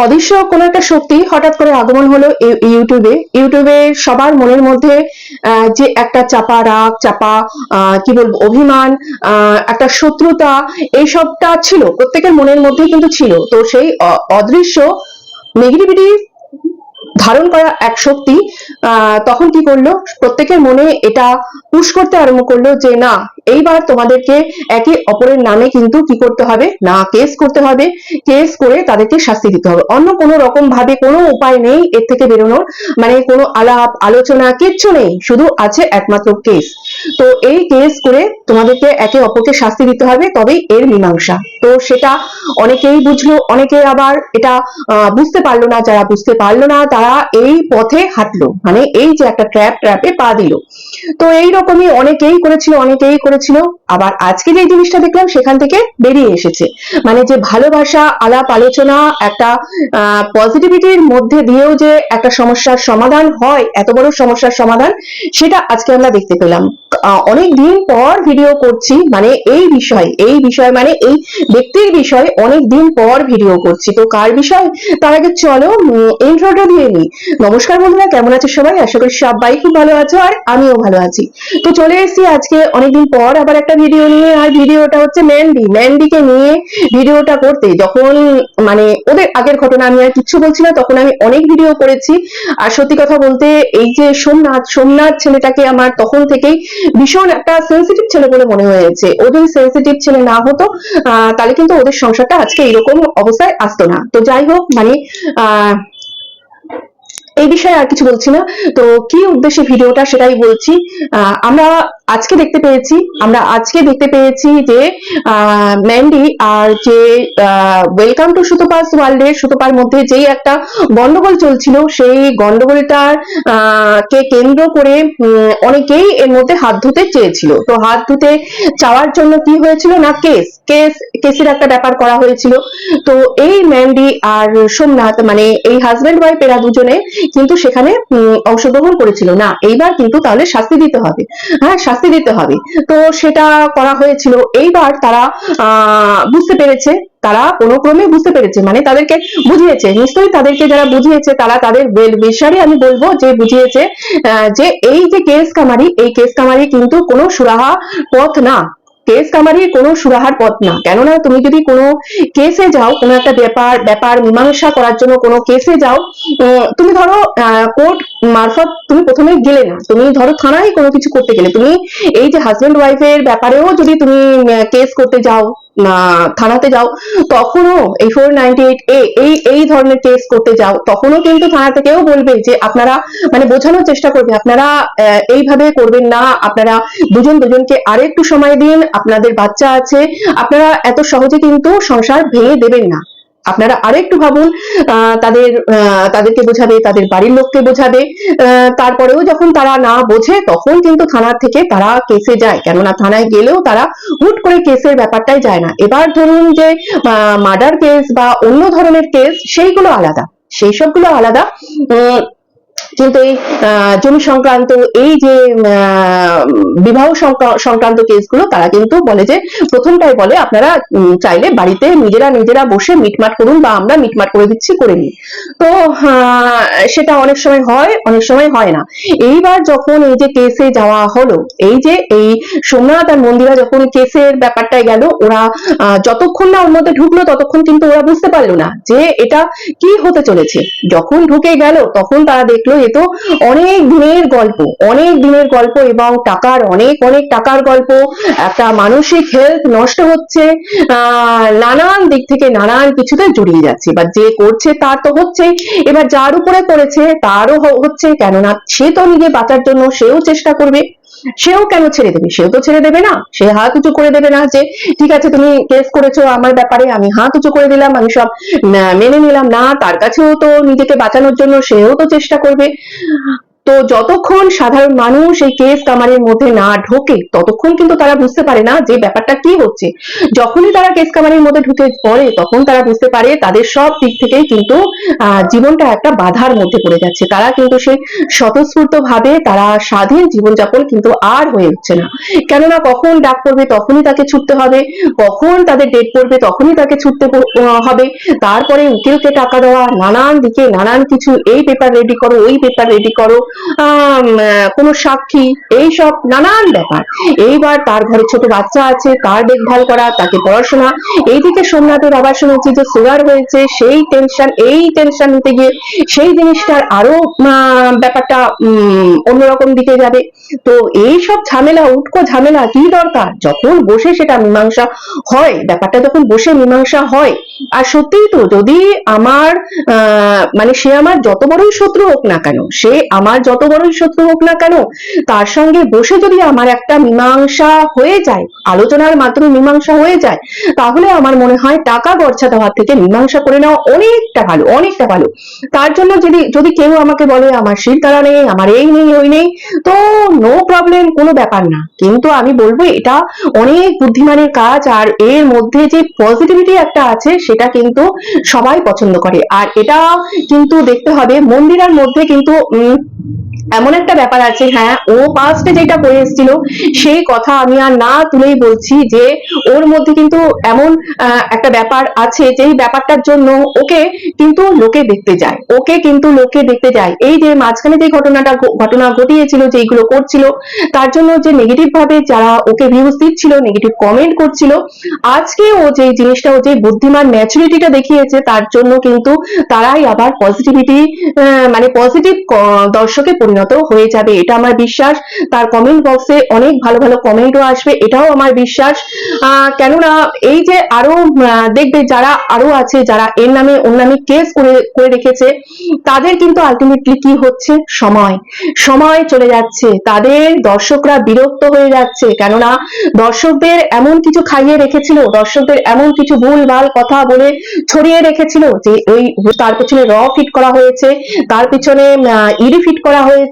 অদৃশ্য কোনো একটা শক্তি হঠাৎ করে আগমন হলো ইউ- ইউটিউবে ইউটিউবে সবার মনের মধ্যে যে একটা চাপা রাগ, চাপা কি বলব, অভিমান একটা শত্রুতা, এইসবটা ছিল, প্রত্যেকের মনের মধ্যে কিন্তু ছিল। তো সেই অদৃশ্য নেগেটিভিটি ধারণ করা এক শক্তি তখন কি করল? প্রত্যেকের মনে এটা পুশ করতে আরম্ভ করল যে, না, এইবার তোমাদেরকে একে অপরের নামে কিন্তু কি করতে হবে? না, কেস করতে হবে। কেস করে তাদেরকে শাস্তি দিতে হবে। অন্য কোনো রকম ভাবে কোনো উপায় নেই এর থেকে বেরোনোর। মানে কোনো আলাপ, আলোচনা, কিচ্ছু নেই। শুধু আছে একমাত্র কেস। তো এই কেস করে তোমাদেরকে একে অপরকে শাস্তি দিতে হবে, তবেই এর মীমাংসা। তো সেটা অনেকেই বুঝলো, অনেকে আবার এটা বুঝতে পারল না, যারা বুঝতে পারল না, তারা এই পথে হাঁটলো। মানে এই যে একটা ট্র্যাপ ট্র্যাপে পা দিল। তো এই রকমই অনেকেই করেছিল অনেকেই করেছিল। আবার আজকে যে জিনিসটা দেখলাম, সেখান থেকে বেরিয়ে এসেছে। মানে যে ভালোবাসা, আলাপ, আলোচনা, একটা পজিটিভিটির মধ্যে দিয়েও যে একটা সমস্যার সমাধান হয়, এত বড় সমস্যার সমাধান, সেটা আজকে আমরা দেখতে পেলাম। অনেক দিন পর ভিডিও করছি মানে এই বিষয় এই বিষয় মানে এই ব্যক্তির বিষয়ে অনেক দিন পর ভিডিও করছি। তো কার বিষয়? তার আগে চলো ইন্ট্রোটা দিয়ে নিই। নমস্কার বন্ধুরা, কেমন আছো সবাই? আশা করি সবাই খুব ভালো আছো আর আমিও ভালো আছি। তো চলে এসেছি আজকে অনেকদিন পর আবার একটা ভিডিও নিয়ে, আর ভিডিওটা হচ্ছে ম্যান্ডি ম্যান্ডিকে নিয়ে ভিডিওটা করতে। যখন মানে ওদের আগের ঘটনা আমি আর কিচ্ছু বলছি না, তখন আমি অনেক ভিডিও করেছি। আর সত্যি কথা বলতে, এই যে সোমনাথ সোমনাথ ছেলেটাকে আমার তখন থেকেই ভীষণ একটা সেন্সিটিভ ছেলে বলে মনে হয়েছে। ও যদি সেন্সিটিভ ছেলে না হতো তাহলে কিন্তু ওদের সংসারটা আজকে এরকম অবস্থায় আসতো না। তো যাই হোক মানে আহ এই বিষয়ে আর কিছু বলছি না। তো কি উদ্দেশ্যে ভিডিওটা সেটাই বলছি। আমরা আজকে দেখতে পেয়েছি, আমরা আজকে দেখতে পেয়েছি যে ম্যান্ডি আর যে ওয়েলকাম টু সুতোপাস ওয়ার্ল্ড এর সুতোপার মধ্যে যেই একটা গন্ডগোল চলছিল, সেই গন্ডগোলটার কে কেন্দ্র করে অনেকেই এর মধ্যে হাত ধুতে চেয়েছিল। তো হাত ধুতে চাওয়ার জন্য কি হয়েছিল না কেস? কেস, কেসের একটা ব্যাপার করা হয়েছিল। তো এই ম্যান্ডি আর সোমনাথ মানে এই হাজব্যান্ড ওয়াইফ এরা দুজনে কিন্তু সেখানে অংশগ্রহণ করেছিল। না, এইবার কিন্তু তাহলে শাস্তি দিতে হবে। হ্যাঁ শাস্তি দিতে হবে। তো সেটা করা হয়েছিল। এইবার তারা বুঝতে পেরেছে, তারা কোনো ক্রমে বুঝতে পেরেছে মানে তাদেরকে বুঝিয়েছে। নিশ্চয়ই তাদেরকে যারা বুঝিয়েছে, তারা তাদের বেল বেশারি আমি বলব যে বুঝিয়েছে যে এই যে কেস কামারি, এই কেস কামারি কিন্তু কোনো সুরাহা পথ না। কেস কামারির কোনো সুরাহার পথ না। কেননা তুমি যদি কোনো কেসে যাও, কোনো একটা ব্যাপার ব্যাপার মীমাংসা করার জন্য কোনো কেসে যাও তুমি ধরো কোর্ট মারফত তুমি প্রথমে গেলে না। তুমি ধরো থানায় কোনো কিছু করতে গেলে। তুমি এই যে হাজব্যান্ড ওয়াইফের ব্যাপারেও যদি তুমি কেস করতে যাও থানাতে যাও। তখনও এই ফোর এ, এই এই ধরনের কেস করতে যাও, তখনও কিন্তু থানা থেকেও বলবে যে আপনারা মানে বোঝানোর চেষ্টা করবে, আপনারা এইভাবে করবেন না, আপনারা দুজন দুজনকে আরেকটু সময় দিন, আপনাদের বাচ্চা আছে, আপনারা এত সহজে কিন্তু সংসার ভেঙে দেবেন না। আপনারা আরেকটু ভাবুন তাদের তাদেরকে বোঝাবে, তাদের বাড়ির লোককে বোঝাবে তারপরেও যখন তারা না বোঝে, তখন কিন্তু থানার থেকে তারা কেসে যায়। কেননা থানায় গেলেও তারা হুট করে কেসের ব্যাপারটাই যায় না। এবার ধরুন যে মার্ডার কেস বা অন্য ধরনের কেস সেইগুলো আলাদা। সেই সবগুলো আলাদা। কিন্তু এই জমি সংক্রান্ত এই যে বিবাহ সংক্রান্ত কেসগুলো, তারা কিন্তু বলে যে প্রথমটাই বলে আপনারা চাইলে বাড়িতে নিজেরা নিজেরা বসে মিটমাট করুন বা আমরা মিটমাট করে দিচ্ছি, করে নিই। তো সেটা অনেক সময় হয়, অনেক সময় হয় না। এইবার যখন এই যে কেসে যাওয়া হলো, এই যে এই সোমনাথ আর মন্দিরা যখন কেসের ব্যাপারটায় গেল, ওরা যতক্ষণ না ওর মধ্যে ঢুকলো, ততক্ষণ কিন্তু ওরা বুঝতে পারল না যে এটা কি হতে চলেছে। যখন ঢুকে গেল, তখন তারা দেখল এ তো অনেক দিনের গল্প, অনেক দিনের গল্প এবং টাকার অনেক অনেক টাকার গল্প। একটা মানসিক হেলথ নষ্ট হচ্ছে নানান দিক থেকে নানান কিছুতে জড়িয়ে যাচ্ছে। বা যে করছে তার তো হচ্ছে, এবার যার উপরে করেছে তারও হচ্ছে। কেননা সে তো নিজে বাঁচার জন্য সেও চেষ্টা করবে। সেও কেন ছেড়ে দেবে? সেও তো ছেড়ে দেবে না। সে হাত উঁচু করে দেবে না যে, ঠিক আছে, তুমি কেস করেছ আমার ব্যাপারে, আমি হাত উঁচু করে দিলাম, আমি সব মেনে নিলাম। না, তার কাছেও তো নিজেকে বাঁচানোর জন্য সেও তো চেষ্টা করবে। তো যতক্ষণ সাধারণ মানুষ এই কেস কামারের মধ্যে না ঢোকে, ততক্ষণ কিন্তু তারা বুঝতে পারে না যে ব্যাপারটা কি হচ্ছে। যখনই তারা কেস কামারের মধ্যে ঢুকে পড়ে, তখন তারা বুঝতে পারে তাদের সব দিক থেকেই কিন্তু জীবনটা একটা বাধার মধ্যে পড়ে যাচ্ছে। তারা কিন্তু সেই স্বতঃস্ফূর্ত ভাবে তারা স্বাধীন জীবনযাপন কিন্তু আর হয়ে উঠছে না। কেননা কখন ডাক পড়বে তখনই তাকে ছুটতে হবে, কখন তাদের ডেট পড়বে তখনই তাকে ছুটতে হবে। তারপরে উকিলকে টাকা দেওয়া, নানান দিকে নানান কিছু, এই পেপার রেডি করো, ওই পেপার রেডি করো। কোনো সাক্ষী, এই সব নানান ব্যাপার। এইবার তার ঘরে ছোট বাচ্চা আছে, তার দেখভাল করা, তাকে পড়াশোনা। এইদিকে সোমনাথের আবার শুনেছি যে সুগার হয়েছে, সেই টেনশন এই টেনশন নিতে গিয়ে সেই জিনিসটার আরও ব্যাপারটা অন্যরকম দিকে যাবে। তো এই সব ঝামেলা, উটকো ঝামেলা, কি দরকার? যখন বসে সেটা মীমাংসা হয়, ব্যাপারটা যখন বসে মীমাংসা হয়, আর সত্যিই তো যদি আমার মানে সে আমার যত বড়ই শত্রু হোক না কেন, সে আমার যত বড়ই শত্রু হোক না কেন, তার সঙ্গে বসে যদি আমার একটা মীমাংসা হয়ে যায়, আলোচনার মাধ্যমে মীমাংসা হয়ে যায়, তাহলে আমার মনে হয় টাকা গরছা দেওয়ার থেকে মীমাংসা করে নেওয়া অনেকটা ভালো অনেকটা ভালো। তার জন্য যদি যদি কেউ আমাকে বলে, আমার শীত তারা নেই, আমার এই নেই, ওই নেই, তো নো প্রবলেম কোনো ব্যাপার না। কিন্তু আমি বলব, এটা অনেক বুদ্ধিমানের কাজ, আর এর মধ্যে যে পজিটিভিটি একটা আছে, সেটা কিন্তু সবাই পছন্দ করে। আর এটা কিন্তু দেখতে হবে, মন্দিরার মধ্যে কিন্তু Thank you. এমন একটা ব্যাপার আছে হ্যাঁ ও পাস্টে যেটা করে এসেছিল, সেই কথা আমি আর না তুলেই বলছি যে, ওর মধ্যে কিন্তু এমন একটা ব্যাপার আছে যেই ব্যাপারটার জন্য ওকে কিন্তু লোকে দেখতে যায়। ওকে কিন্তু লোকে দেখতে যায়। এই যে মাঝখানে যে ঘটনাটা ঘটনা ঘটিয়েছিল, যেইগুলো করছিল, তার জন্য যে নেগেটিভ ভাবে যারা ওকে ভিউজ দিচ্ছিল নেগেটিভ কমেন্ট করছিল, আজকে ও যে জিনিসটা, ও যে বুদ্ধিমান ম্যাচুরিটিটা দেখিয়েছে, তার জন্য কিন্তু তারাই আবার পজিটিভিটি মানে পজিটিভ দর্শকে পরিণত হয়ে যাবে, এটা আমার বিশ্বাস। তার কমেন্ট বক্সে অনেক ভালো ভালো কমেন্টও আসবে, এটাও আমার বিশ্বাস। কেননা এই যে আরও দেখবে যারা আরও আছে, যারা এর নামে ওর নামে কেস করে করে রেখেছে, তাদের কিন্তু আলটিমেটলি কি হচ্ছে? সময়। সময় চলে যাচ্ছে। তাদের দর্শকরা বিরক্ত হয়ে যাচ্ছে। কেননা দর্শকদের এমন কিছু খাইয়ে রেখেছিল, দর্শকদের এমন কিছু ভুল ভালো কথা বলে ছড়িয়ে রেখেছিল যে ওই তার পেছনে র ফিট করা হয়েছে, তার পিছনে ইডি ফিট করা হয়েছে।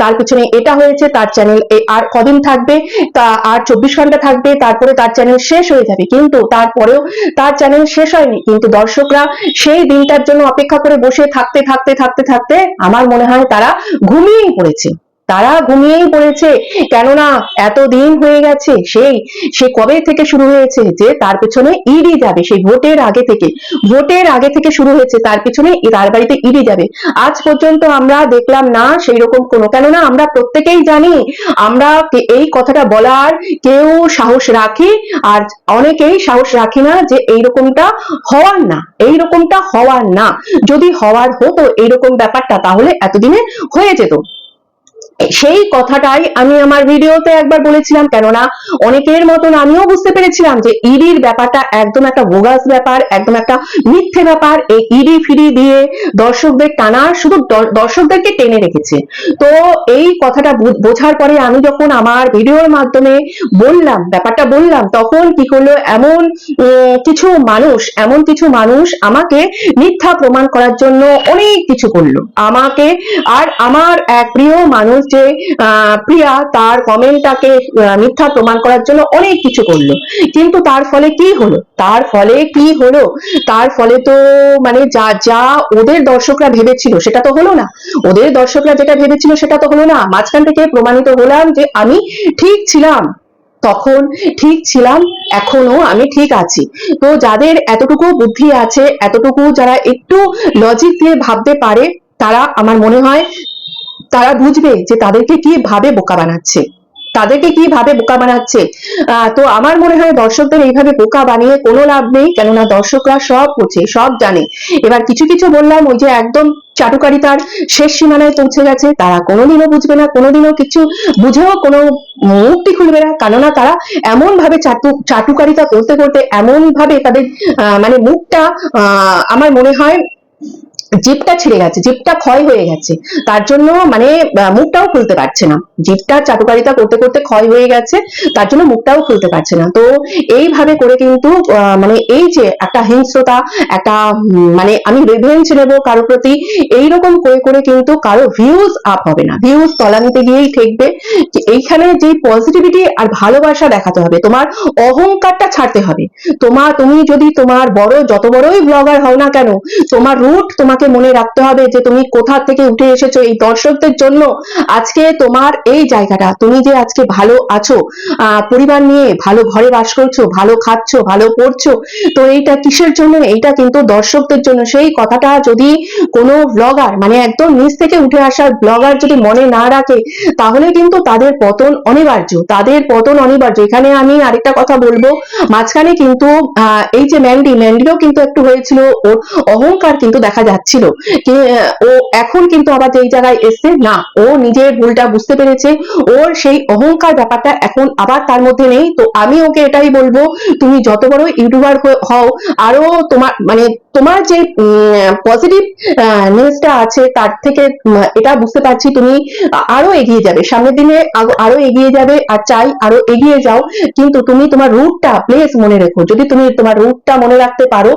তার পিছনে এটা হয়েছে, তার চ্যানেল আর কদিন থাকবে, তা আর চব্বিশ ঘণ্টা থাকবে, তারপরে তার চ্যানেল শেষ হয়ে যাবে। কিন্তু তারপরেও তার চ্যানেল শেষ হয়নি। কিন্তু দর্শকরা সেই দিনটার জন্য অপেক্ষা করে বসে থাকতে থাকতে থাকতে থাকতে আমার মনে হয় তারা ঘুমিয়েই পড়েছে। তারা ঘুমিয়েই পড়েছে। কেননা এত দিন হয়ে গেছে, সেই, সে কবে থেকে শুরু হয়েছে যে তার পেছনে ইডি যাবে? সেই ভোটের আগে থেকে। ভোটের আগে থেকে শুরু হয়েছে, তার পিছনে তার বাড়িতে ইডি যাবে। আজ পর্যন্ত আমরা দেখলাম না সেই রকম কোনো। কেননা আমরা প্রত্যেকেই জানি, আমরা এই কথাটা বলার কেউ সাহস রাখি, আর অনেকেই সাহস রাখি না যে এইরকমটা হওয়ার না এইরকমটা হওয়ার না। যদি হওয়ার হতো এইরকম ব্যাপারটা তাহলে এতদিনে হয়ে যেত। সেই কথাটাই আমি আমার ভিডিওতে একবার বলেছিলাম, কেননা অনেকের মতন আমিও বুঝতে পেরেছিলাম যে ইডির ব্যাপারটা একদম একটা বোগাস ব্যাপার, একদম একটা মিথ্যে ব্যাপার। এই ইডি ফিডি দিয়ে দর্শকদের টানা, শুধু দর্শকদেরকে টেনে রেখেছে। তো এই কথাটা বোঝার পরে আমি যখন আমার ভিডিওর মাধ্যমে বললাম, ব্যাপারটা বললাম, তখন কি করল? এমন কিছু মানুষ, এমন কিছু মানুষ আমাকে মিথ্যা প্রমাণ করার জন্য অনেক কিছু করল। আমাকে, আর আমার এক প্রিয় মানুষ যে প্রিয়া তার কমেন্টটাকে মিথ্যা প্রমাণ করার জন্য অনেক কিছু করল। কিন্তু তার ফলে কি হলো? তার ফলে কি হলো? তার ফলে তো মানে যা যা ওদের দর্শকরা ভেবেছিল, সেটা তো হলো না। ওদের দর্শকরা যেটা ভেবেছিল, সেটা তো হলো না। মাঝখান থেকে প্রমাণিত হলাম যে আমি ঠিক ছিলাম। তখন ঠিক ছিলাম, এখনও আমি ঠিক আছি। তো যাদের এতটুকু বুদ্ধি আছে, এতটুকু যারা একটু লজিক দিয়ে ভাবতে পারে, তারা আমার মনে হয় তারা বুঝবে যে তাদেরকে কীভাবে বোকা বানাচ্ছে। তাদেরকে কীভাবে বোকা বানাচ্ছে? তো আমার মনে হয় দর্শকদের এইভাবে বোকা বানিয়ে কোনো লাভ নেই, কেননা দর্শকরা সব বোঝে, সব জানে। এবার কিছু কিছু বললাম, ওই যে একদম চাটুকারিতার শেষ সীমানায় পৌঁছে গেছে, তারা কোনোদিনও বুঝবে না, কোনোদিনও কিছু বুঝেও কোনো মুক্তি খুলবে না, কেননা তারা এমন ভাবে চাটু, চাটুকারিতা করতে করতে এমন ভাবে তাদের মানে মুখটা আমার মনে হয় জিপটা ছিঁড়ে গেছে জিপটা ক্ষয় হয়ে গেছে। তার জন্য মানে মুখটাও খুলতে পারছে না। জিপটা চাটুকারিতা করতে করতে ক্ষয় হয়ে গেছে, তার জন্য মুখটাও খুলতে পারছে না। তো এইভাবে করে কিন্তু মানে এই যে একটা হিংস্রতা, একটা মানে আমি রিভেঞ্জ নেব কারও প্রতি, এইরকম করে করে কিন্তু কারও ভিউজ আপ হবে না। ভিউজ তলানিতে গিয়েই ঠেকবে। এইখানে যে পজিটিভিটি আর ভালোবাসা দেখাতে হবে, তোমার অহংকারটা ছাড়তে হবে। তোমার তুমি যদি তোমার বড়, যত বড়ই ব্লগার হও না কেন, তোমার রুট তোমাকে মনে রাখতে হবে যে তুমি কোথা থেকে উঠে এসেছ এই দর্শকদের জন্য। আজকে তোমার এই জায়গাটা, তুমি যে আজকে ভালো আছো পরিবার নিয়ে ভালো ঘরে বাস করছ, ভালো খাচ্ছো, ভালো পড়ছো, তো এইটা কিসের জন্য? এইটা কিন্তু দর্শকদের জন্য। সেই কথাটা যদি কোনো ব্লগার মানে একদম নিচ থেকে উঠে আসার ব্লগার যদি মনে না রাখে, তাহলে কিন্তু তাদের পতন অনিবার্য। তাদের পতন অনিবার্য। এখানে আমি আরেকটা কথা বলব। মাঝখানে কিন্তু এই যে ম্যান্ডি ম্যান্ডিরও কিন্তু একটু হয়েছিল ওর অহংকার কিন্তু দেখা যাচ্ছিল ও এখন কিন্তু আবার যেই জায়গায় এসছে, না, ও নিজের ভুলটা বুঝতে পেরেছে। ওর সেই অহংকার ব্যাপারটা এখন আবার তার মধ্যে নেই। তো আমি ওকে এটাই বলব, তুমি যত বড় ইউটিউবার হও, আরও তোমার মানে তোমার যে পজিটিভ নিউজটা আছে, তার থেকে এটা বুঝতে পারছি তুমি আরও এগিয়ে যাবে। সামনের দিনে আরও এগিয়ে যাবে আর চাই আরও এগিয়ে যাও। কিন্তু তুমি তোমার রুটটা প্লেস মনে রেখো। যদি তুমি তোমার রুটটা মনে রাখতে পারো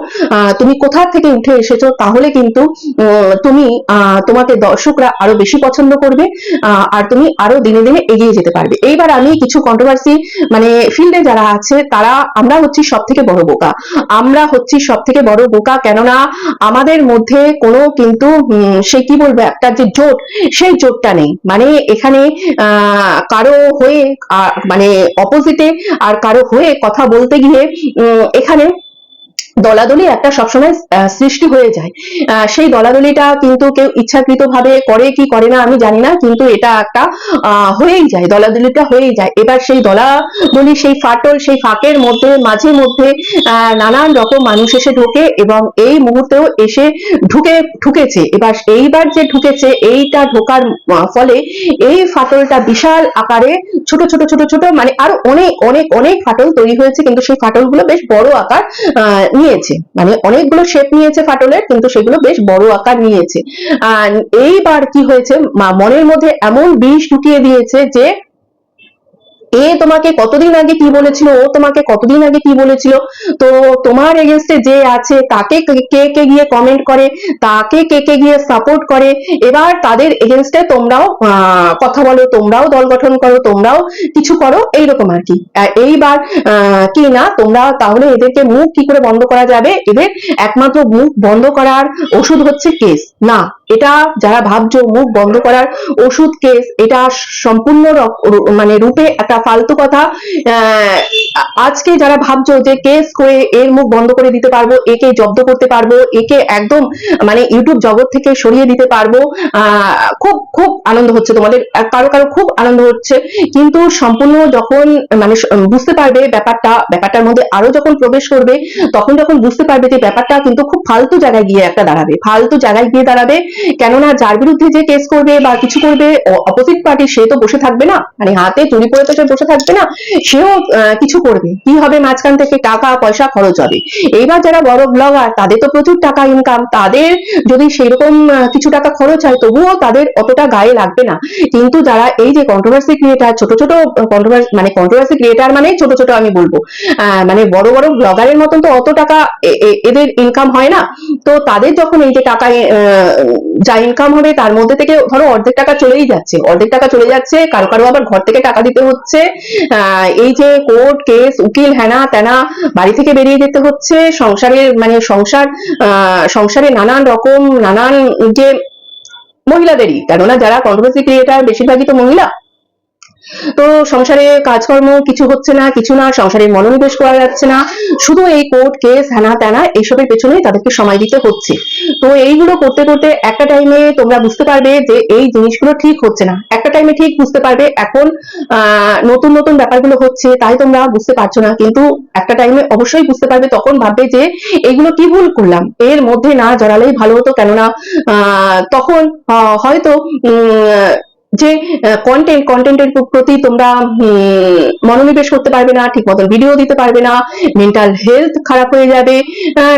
তুমি কোথা থেকে উঠে এসেছ, তাহলে কিন্তু উম, তুমি তোমাকে দর্শকরা আরও বেশি পছন্দ করবে আর তুমি আরও দিনে দিনে এগিয়ে যেতে পারবে। এইবার আমি কিছু কন্ট্রোভার্সি মানে ফিল্ডে যারা আছে তারা আমরা হচ্ছি সব থেকে বড় বোকা। আমরা হচ্ছি সব থেকে বড় বোকা কেননা আমাদের মধ্যে কোনো কিন্তু সে কি বলব একটা যে জোট সেই জোটটা নেই। মানে এখানে কারও হয়ে মানে অপোজিটে আর কারও হয়ে কথা বলতে গিয়ে এখানে দলাদলি একটা সবসময় সৃষ্টি হয়ে যায়। সেই দলাদলিটা কিন্তু কেউ ইচ্ছাকৃত ভাবে করে কি করে না আমি জানি না কিন্তু এটা একটা হয়েই যায় দলাদলিটা হয়েই যায়। এবার সেই দলাদলি সেই ফাটল সেই ফাঁকের মধ্যে মাঝে মধ্যে নানান রকম মানুষ এসে ঢোকে এবং এই মুহূর্তেও এসে ঢুকে ঢুকেছে। এবার এইবার যে ঢুকেছে এইটা ঢোকার ফলে এই ফাটলটা বিশাল আকারে ছোট ছোট ছোট ছোট মানে আরও অনেক অনেক অনেক ফাটল তৈরি হয়েছে কিন্তু সেই ফাটলগুলো বেশ বড় আকার আহ, নিয়েছে। মানে অনেকগুলো শেপ নিয়েছে ফাটলের, কিন্তু সেগুলো বেশ বড় আকার নিয়েছে। আর এইবার কি হয়েছে মনের মধ্যে এমন বিষ ঢুকিয়ে দিয়েছে যে এ তোমাকে কতদিন আগে কি বলেছিল? ও তোমাকে কতদিন আগে কি বলেছিল? তো তোমার এগেনস্টে যে আছে, তাকে কে- কে গিয়ে কমেন্ট করে, তাকে কে কে গিয়ে সাপোর্ট করে, এবার তাদের এগেনস্টে তোমরাও কথা বলো, তোমরাও দল গঠন করো, তোমরাও কিছু করো, এইরকম আর কি। এইবার কি না, তোমরা তাহলে এদেরকে মুখ কি করে বন্ধ করা যাবে? এদের একমাত্র মুখ বন্ধ করার ওষুধ হচ্ছে কেস না এটা যারা ভাবছ মুখ বন্ধ করার ওষুধ কেস এটা সম্পূর্ণ মানে রূপে একটা ফালতু কথা। আজকে যারা ভাবছ যে কেস করে এর মুখ বন্ধ করে দিতে পারব, একে জব্দ করতে পারব, একে একদম মানে ইউটিউব জগৎ থেকে সরিয়ে দিতে পারব খুব খুব আনন্দ হচ্ছে তোমাদের। কারও কারও খুব আনন্দ হচ্ছে। কিন্তু সম্পূর্ণ যখন মানে বুঝতে পারবে ব্যাপারটা, ব্যাপারটার মধ্যে আরও যখন প্রবেশ করবে, তখন যখন বুঝতে পারবে যে ব্যাপারটা কিন্তু খুব ফালতু জায়গায় গিয়ে একটা দাঁড়াবে। ফালতু জায়গায় গিয়ে দাঁড়াবে কেননা যার বিরুদ্ধে যে কেস করবে বা কিছু করবে অপোজিট পার্টি সে তো বসে থাকবে না। মানে হাতে চুরি করে তো সে বসে থাকবে না, সেও কিছু করবে। কি হবে মাঝখান থেকে? টাকা, পয়সা, খরচ হবে। এইবার যারা বড় ব্লগার তাদের তো প্রচুর টাকা ইনকাম তাদের যদি সেরকম কিছু টাকা খরচ হয়, তবুও তাদের অতটা গায়ে লাগবে না। কিন্তু যারা এই যে কন্ট্রোভার্সি ক্রিয়েটার ছোট ছোট কন্ট্রোভার্সি মানে কন্ট্রোভার্সি ক্রিয়েটার মানে ছোট ছোট আমি বলব। মানে বড় বড় ব্লগারের মতন তো অত টাকা এদের ইনকাম হয় না। তো তাদের যখন এই যে টাকা যা ইনকাম হবে তার মধ্যে থেকে ধরো অর্ধেক টাকা চলেই যাচ্ছে। অর্ধেক টাকা চলে যাচ্ছে, কারও কারও আবার ঘর থেকে টাকা দিতে হচ্ছে। এই যে কোর্ট কেস, উকিল হ্যানা তেনা, বাড়ি থেকে বেরিয়ে যেতে হচ্ছে। সংসারের মানে সংসার সংসারে নানান রকম, নানান যে মহিলাদেরই, কেননা যারা কন্ট্রোভার্সি ক্রিয়েটার বেশিরভাগই তো মহিলা। তো সংসারে কাজকর্ম কিছু হচ্ছে না, কিছু না, সংসারে মনোনিবেশ করা যাচ্ছে না। শুধু এই কোর্ট কেস হ্যানা ত্যানা, এইসবের পেছনেই তাদেরকে সময় দিতে হচ্ছে। তো এইগুলো করতে করতে একটা টাইমে তোমরা বুঝতে পারবে যে এই জিনিসগুলো ঠিক হচ্ছে না। একটা টাইমে ঠিক বুঝতে পারবে, এখন নতুন নতুন ব্যাপারগুলো হচ্ছে, তাই তোমরা বুঝতে পারছ না। কিন্তু একটা টাইমে অবশ্যই বুঝতে পারবে, তখন ভাববে যে এগুলো কি ভুল করলাম? এর মধ্যে না জড়ালেই ভালো হতো। কেননা তখন হয়তো যে কন্টেন্ট কন্টেন্টের প্রতি তোমরা মনোনিবেশ করতে পারবে না ঠিক মতন ভিডিও দিতে পারবে না মেন্টাল হেলথ খারাপ হয়ে যাবে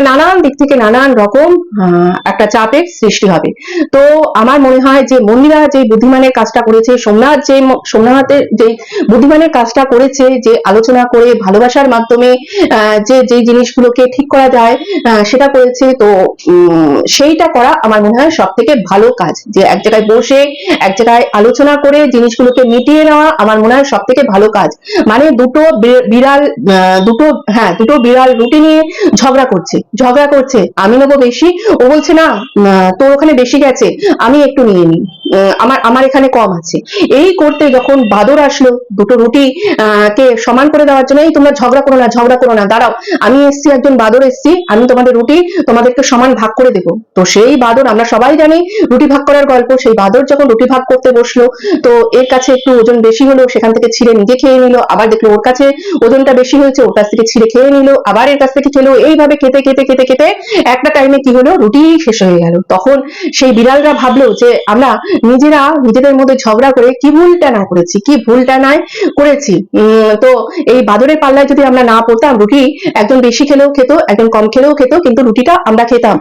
নানান দিক থেকে নানান রকম একটা চাপের সৃষ্টি হবে। তো আমার মনে হয় যে, মন্দিরা যে বুদ্ধিমানের কাজটা করেছে, সোমনাথ যে সোমনাথের যে বুদ্ধিমানের কাজটা করেছে, যে আলোচনা করে, ভালোবাসার মাধ্যমে যে যে জিনিসগুলোকে ঠিক করা যায় সেটা করেছে, তো সেইটা করা আমার মনে হয় সব থেকে ভালো কাজ। যে এক জায়গায় বসে, এক জায়গায় আলোচনা করে জিনিসগুলোকে মিটিয়ে নেওয়া আমার মনে হয় সব থেকে ভালো কাজ। মানে দুটো বিড়াল দুটো হ্যাঁ দুটো বিড়াল রুটি নিয়ে ঝগড়া করছে ঝগড়া করছে। আমি নেব বেশি? ও বলছে, না তোর ওখানে বেশি গেছে, আমি একটু নিয়ে নিই। আমার আমার এখানে কম আছে। এই করতে যখন বাদর আসলো, দুটো রুটি কে সমান করে দেওয়ার জন্য এই তোমরা ঝগড়া করো না, ঝগড়া করো না, দাঁড়াও, আমি এসছি, একজন বাদর এসছি, আমি তোমাদের রুটি তোমাদেরকে সমান ভাগ করে দেবো। তো সেই বাদর, আমরা সবাই জানি, রুটি ভাগ করার গল্প, সেই বাদর যখন রুটি ভাগ করতে বসল তো এর কাছে একটু ওজন বেশি হলো, সেখান থেকে ছিঁড়ে নিজে খেয়ে নিল। আবার দেখল ওর কাছে ওজনটা বেশি হয়েছে, ওর কাছ থেকে ছিঁড়ে খেয়ে নিল। আবার এর কাছ থেকে খেলো। এইভাবে খেতে খেতে খেতে খেতে একটা টাইমে কি হলো? রুটি শেষ হয়ে গেল। তখন সেই বিড়ালরা ভাবলো যে, আমরা নিজেরা, নিজেদের মধ্যে ঝগড়া করে কি ভুলটা না করেছি, কি ভুলটা নাই করেছি? তো এই বাদরের পাল্লায় যদি আমরা না পড়তাম, রুটি একজন বেশি খেলেও খেত, একজন কম খেলেও খেত, কিন্তু রুটিটা আমরা খেতাম।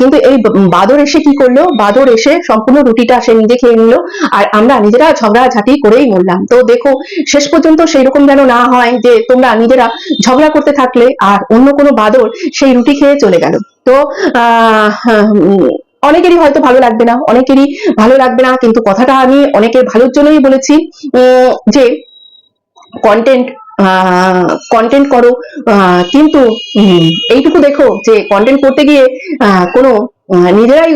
কিন্তু এই বাদর এসে কি করল? বাদর এসে সম্পূর্ণ রুটিটা সে নিজে খেয়ে নিল। আর আমরা নিজেরা ঝগড়া ঝাঁটি করেই মরলাম। তো দেখো, শেষ পর্যন্ত সেই রকম যেন না হয় যে তোমরা নিজেরা ঝগড়া করতে থাকলে আর অন্য কোনো বাদর সেই রুটি খেয়ে চলে গেল। তো অনেকেরই হয়তো ভালো লাগবে না, অনেকেরই ভালো লাগবে না, কিন্তু কথাটা আমি অনেকের ভালোর জন্যই বলেছি যে কন্টেন্ট কন্টেন্ট করো কিন্তু এইটুকু দেখো যে কন্টেন্ট করতে গিয়ে কোনো নিজেরাই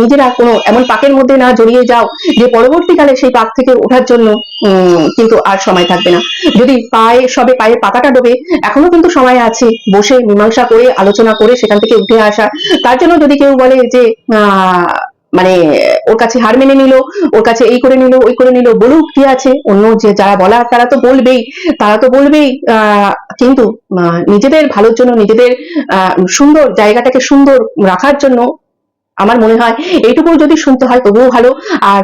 নিজেরা কোনো এমন পাকের মধ্যে না জড়িয়ে যাও যে পরবর্তীকালে সেই পাক থেকে ওঠার জন্য কিন্তু আর সময় থাকবে না। যদি পায়ে, সবে পায়ে পাতাটা ডোবে, এখনও কিন্তু সময় আছে বসে মীমাংসা করে, আলোচনা করে সেখান থেকে উঠে আসা। তার জন্য যদি কেউ বলে যে মানে ওর কাছে হার মেনে নিল, ওর কাছে এই করে নিল, ওই করে নিল, বলুক কি আছে? অন্য যে, যারা বলা তারা তো বলবেই, তারা তো বলবেই কিন্তু নিজেদের ভালোর জন্য, নিজেদের সুন্দর জায়গাটাকে সুন্দর রাখার জন্য আমার মনে হয় এইটুকু যদি শুনতে হয় তবুও ভালো। আর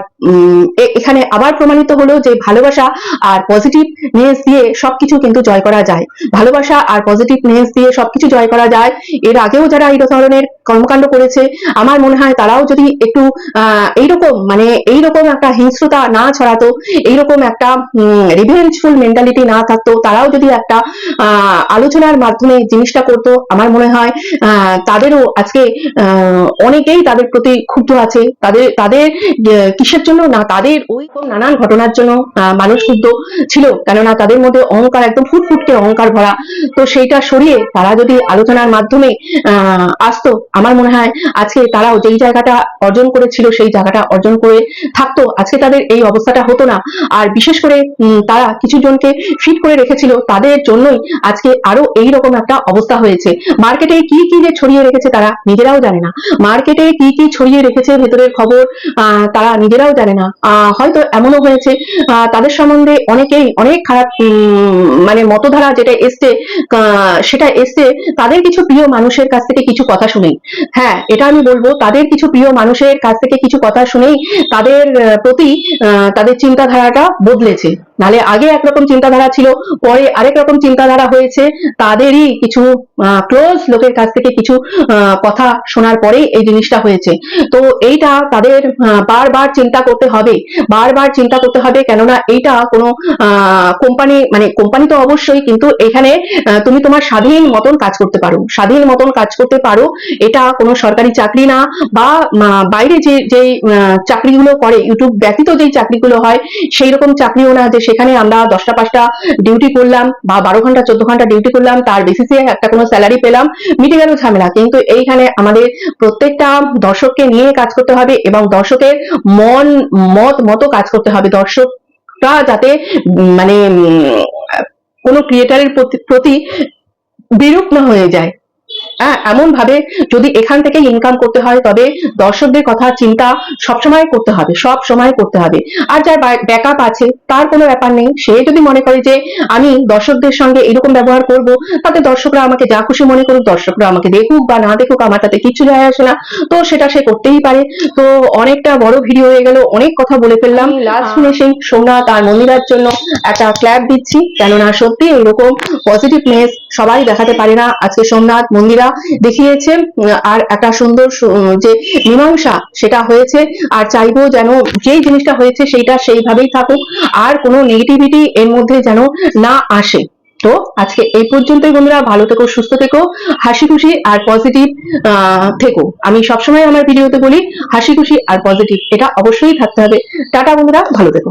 এখানে আবার প্রমাণিত হলো যে ভালোবাসা আর পজিটিভ নেস দিয়ে সবকিছু কিন্তু জয় করা যায়। ভালোবাসা আর পজিটিভ নেস দিয়ে সবকিছু জয় করা যায়। এর আগেও যারা এই ধরনের কর্মকাণ্ড করেছে, আমার মনে হয় তারাও যদি একটু, আহ, এইরকম মানে এইরকম একটা হিংস্রতা না ছড়াতো, এইরকম একটা রিভেঞ্জফুল মেন্টালিটি না থাকতো, তারাও যদি একটা আলোচনার মাধ্যমে জিনিসটা করতো, আমার মনে হয় তাদেরও আজকে, আহ অনেকেই তাদের প্রতি ক্ষুব্ধ আছে। তাদের তাদের কিসের জন্য? না, তাদের ওই নানান ঘটনার জন্য মানুষ ক্ষুব্ধ ছিল। কেননা তাদের মধ্যে অহংকার একদম ফুটফুটকে অহংকার ভরা। তো সেইটা সরিয়ে তারা যদি আলোচনার মাধ্যমে আসতো, আমার মনে হয় আজকে তারাও যেই জায়গাটা অর্জন করেছিল, সেই জায়গাটা অর্জন করে থাকতো। আজকে তাদের এই অবস্থাটা হতো না। আর বিশেষ করে তারা কিছু জনকে ফিট করে রেখেছিল, তাদের জন্যই আজকে আরও এই রকম একটা অবস্থা হয়েছে। মার্কেটে কি কি যে ছড়িয়ে রেখেছে তারা নিজেরাও জানে না। মার্কেটে কি কি ছড়িয়ে রেখেছে ভেতরের খবর তারা নিজেরাও জানে না। হয়তো এমনও হয়েছে তাদের সম্বন্ধে অনেকেই অনেক খারাপ মানে মতধারা যেটা এসছে সেটা এসছে, তাদের কিছু প্রিয় মানুষের কাছ থেকে কিছু কথা শুনেই। হ্যাঁ এটা আমি বলব, তাদের কিছু প্রিয় মানুষের কাছ থেকে কিছু কথা শুনেই তাদের প্রতি তাদের চিন্তাধারাটা বদলেছে। নালে আগে একরকম চিন্তাধারা ছিল, পরে আরেক রকম চিন্তাধারা হয়েছে, তাদেরই কিছু ক্লোজ লোকের কাছ থেকে কিছু কথা শোনার পরেই এই জিনিসটা হয়েছে। তো এইটা তাদের বারবার চিন্তা করতে হবে, বারবার চিন্তা করতে হবে কেননা এইটা কোনো কোম্পানি মানে কোম্পানি তো অবশ্যই কিন্তু এখানে তুমি তোমার স্বাধীন মতন কাজ করতে পারো। স্বাধীন মতন কাজ করতে পারো, এটা কোনো সরকারি চাকরি না বা বাইরে যে যে চাকরিগুলো করে ইউটিউব ব্যতীত যেই চাকরিগুলো হয় সেই রকম চাকরিও না যে সেখানে আমরা দশটা পাঁচটা ডিউটি করলাম বা বারো ঘণ্টা, চোদ্দ ঘণ্টা ডিউটি করলাম, তার বেসিসে একটা কোনো স্যালারি পেলাম, মিটে গেল ঝামেলা। কিন্তু এইখানে আমাদের প্রত্যেকটা দর্শককে নিয়ে কাজ করতে হবে এবং দর্শকের মন, মত মতো কাজ করতে হবে। দর্শকরা যাতে মানে কোনো ক্রিয়েটারের প্রতি বিরূপ না হয়ে যায়। হ্যাঁ এমন ভাবে যদি এখান থেকে ইনকাম করতে হয় তবে দর্শকদের কথা চিন্তা সবসময় করতে হবে সব সময় করতে হবে। আর যার ব্যাকআপ আছে তার কোনো ব্যাপার নেই। সে যদি মনে করে যে আমি দর্শকদের সঙ্গে এরকম ব্যবহার করব তাতে দর্শকরা আমাকে যা খুশি মনে করুক দর্শকরা আমাকে দেখুক বা না দেখুক আমার তাতে কিছু যায় আসে না। তো সেটা সে করতেই পারে। তো অনেকটা বড় ভিডিও হয়ে গেল অনেক কথা বলে ফেললাম। লাস্ট সেই সোমনাথ আর মন্দিরার জন্য একটা ক্ল্যাপ দিচ্ছি। কেননা সত্যি এরকম পজিটিভনেস সবাই দেখাতে পারে না। আজকে সোমনাথ মন্দিরা দেখিয়েছে আর একটা সুন্দর যে মীমাংসা সেটা হয়েছে, আর চাইব যেন যেই জিনিসটা হয়েছে সেইটা সেইভাবেই থাকুক, আর কোনো নেগেটিভিটি এর মধ্যে যেন না আসে। তো আজকে এই পর্যন্তই বন্ধুরা, ভালো থেকো, সুস্থ থেকো, হাসি খুশি আর পজিটিভ থেকো। আমি সবসময় আমার ভিডিওতে বলি, হাসি খুশি আর পজিটিভ এটা অবশ্যই থাকতে হবে। টাটা বন্ধুরা, ভালো থেকো।